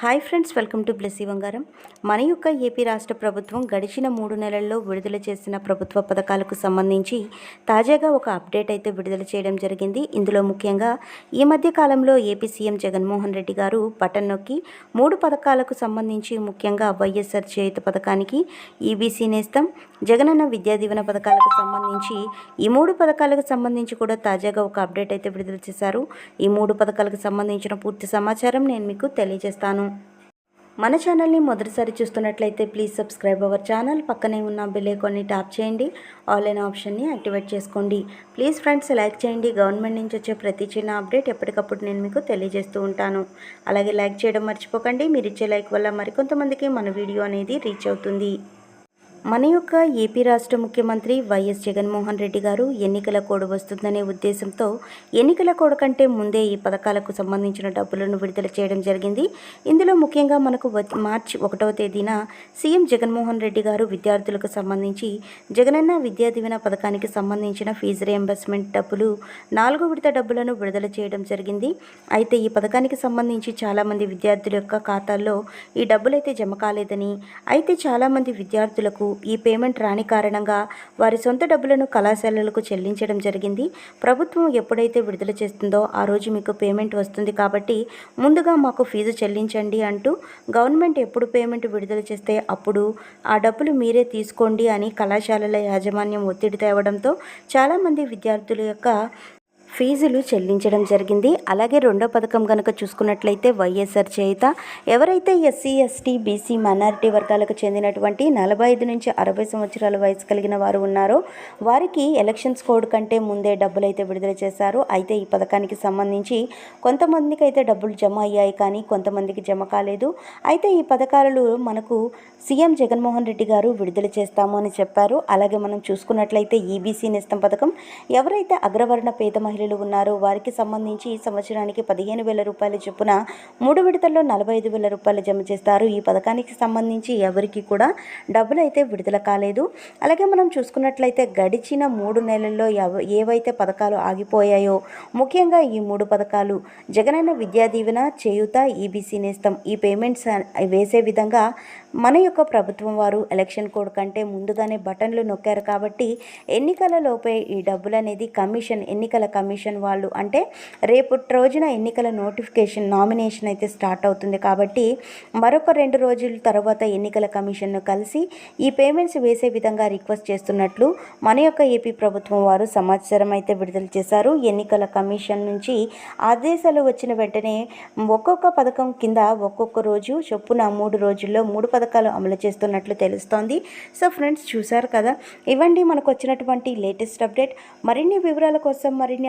Hi friends welcome to Blessy Bangaram. మన యొక్క AP రాష్ట్ర ప్రభుత్వం గడిచిన మూడు నెలల్లో విడుదల చేసిన ప్రభుత్వ పథకాలకు సంబంధించి తాజాగా ఒక అప్డేట్ అయితే విడుదల చేయడం జరిగింది. ఇందులో ముఖ్యంగా ఈ మధ్య కాలంలో ఏపీ సీఎం జగన్మోహన్ రెడ్డి గారు బటన్ నొక్కి మూడు పథకాలకు సంబంధించి ముఖ్యంగా వైఎస్ఆర్ చేయుత పథకానికి ఈబీసీ నేస్తం జగనన్న విద్యా దీవెన పథకాలకు సంబంధించి ఈ మూడు పథకాలకు సంబంధించి కూడా తాజాగా ఒక అప్డేట్ అయితే విడుదల చేశారు. ఈ మూడు పథకాలకు సంబంధించిన పూర్తి సమాచారం నేను మీకు తెలియజేస్తాను. మన ఛానల్ని మొదటిసారి చూస్తున్నట్లయితే ప్లీజ్ సబ్స్క్రైబ్ అవర్ ఛానల్ పక్కనే ఉన్న బెల్ ట్యాప్ చేయండి. ఆన్లైన్ ఆప్షన్ని యాక్టివేట్ చేసుకోండి. ప్లీజ్ ఫ్రెండ్స్ లైక్ చేయండి. గవర్నమెంట్ నుంచి వచ్చే ప్రతి చిన్న అప్డేట్ ఎప్పటికప్పుడు నేను మీకు తెలియజేస్తూ ఉంటాను. అలాగే లైక్ చేయడం మర్చిపోకండి. మీరు ఇచ్చే లైక్ వల్ల మరికొంతమందికి మన వీడియో అనేది రీచ్ అవుతుంది. మన యొక్క ఏపీ రాష్ట్ర ముఖ్యమంత్రి వైఎస్ జగన్మోహన్ రెడ్డి గారు ఎన్నికల కోడ్ వస్తుందనే ఉద్దేశంతో ఎన్నికల కోడ్ కంటే ముందే ఈ పథకాలకు సంబంధించిన డబ్బులను విడుదల చేయడం జరిగింది. ఇందులో ముఖ్యంగా మనకు మార్చి ఒకటవ తేదీన సీఎం జగన్మోహన్ రెడ్డి గారు విద్యార్థులకు సంబంధించి జగనన్న విద్యా దీవెన పథకానికి సంబంధించిన ఫీజు రియంబర్స్మెంట్ డబ్బులు నాలుగో విడత డబ్బులను విడుదల చేయడం జరిగింది. అయితే ఈ పథకానికి సంబంధించి చాలామంది విద్యార్థుల యొక్క ఖాతాల్లో ఈ డబ్బులైతే జమ కాలేదని అయితే చాలామంది విద్యార్థులకు ఈ పేమెంట్ రాని కారణంగా వారి సొంత డబ్బులను కళాశాలలకు చెల్లించడం జరిగింది. ప్రభుత్వం ఎప్పుడైతే విడుదల చేస్తుందో ఆ రోజు మీకు పేమెంట్ వస్తుంది కాబట్టి ముందుగా మాకు ఫీజు చెల్లించండి అంటూ గవర్నమెంట్ ఎప్పుడు పేమెంట్ విడుదల చేస్తే అప్పుడు ఆ డబ్బులు మీరే తీసుకోండి అని కళాశాలల యాజమాన్యం ఒత్తిడి తేవడంతో చాలామంది విద్యార్థుల యొక్క ఫీజులు చెల్లించడం జరిగింది. అలాగే రెండో పథకం కనుక చూసుకున్నట్లయితే వైఎస్ఆర్ చేయుత ఎవరైతే ఎస్సీ ఎస్టీ బీసీ మైనారిటీ వర్గాలకు చెందినటువంటి నలభై ఐదు నుంచి అరవై సంవత్సరాల వయసు కలిగిన వారు ఉన్నారో వారికి ఎలక్షన్స్ కోడ్ కంటే ముందే డబ్బులు అయితే విడుదల చేశారు. అయితే ఈ పథకానికి సంబంధించి కొంతమందికి అయితే డబ్బులు జమ అయ్యాయి కానీ కొంతమందికి జమ కాలేదు. అయితే ఈ పథకాలు మనకు సీఎం జగన్మోహన్ రెడ్డి గారు విడుదల చేస్తాము అని చెప్పారు. అలాగే మనం చూసుకున్నట్లయితే ఈబీసీ నేస్తం పథకం ఎవరైతే అగ్రవర్ణ పేద మహిళలు మహిళలు ఉన్నారు. వారికి సంబంధించి ఈ సంవత్సరానికి పదిహేను వేల రూపాయల చొప్పున మూడు విడతల్లో నలభై ఐదు వేల రూపాయలు జమ చేస్తారు. ఈ పథకానికి సంబంధించి ఎవరికి కూడా డబ్బులు అయితే విడుదల కాలేదు. అలాగే మనం చూసుకున్నట్లయితే గడిచిన మూడు నెలల్లో ఏవైతే పథకాలు ఆగిపోయాయో ముఖ్యంగా ఈ మూడు పథకాలు జగనన్న విద్యా దీవెన చేయుత ఈబీసీ నేస్తం ఈ పేమెంట్స్ వేసే విధంగా మన యొక్క ప్రభుత్వం వారు ఎలక్షన్ కోడ్ కంటే ముందుగానే బటన్లు నొక్కారు కాబట్టి ఎన్నికల లోపే ఈ డబ్బులు అనేది కమిషన్ ఎన్నికల కమిషన్ వాళ్ళు. అంటే రేపటి రోజున ఎన్నికల నోటిఫికేషన్ నామినేషన్ అయితే స్టార్ట్ అవుతుంది కాబట్టి మరొక రెండు రోజుల తర్వాత ఎన్నికల కమిషన్ను కలిసి ఈ పేమెంట్స్ వేసే విధంగా రిక్వెస్ట్ చేస్తున్నట్లు మన యొక్క ఏపీ ప్రభుత్వం వారు సమాచారం అయితే విడుదల చేశారు. ఎన్నికల కమిషన్ నుంచి ఆదేశాలు వచ్చిన వెంటనే ఒక్కొక్క పథకం కింద ఒక్కొక్క రోజు చొప్పున మూడు రోజుల్లో మూడు పథకాలు అమలు చేస్తున్నట్లు తెలుస్తోంది. సో ఫ్రెండ్స్ చూశారు కదా? ఇవ్వండి మనకు వచ్చినటువంటి లేటెస్ట్ అప్డేట్. మరిన్ని వివరాల కోసం మరిన్ని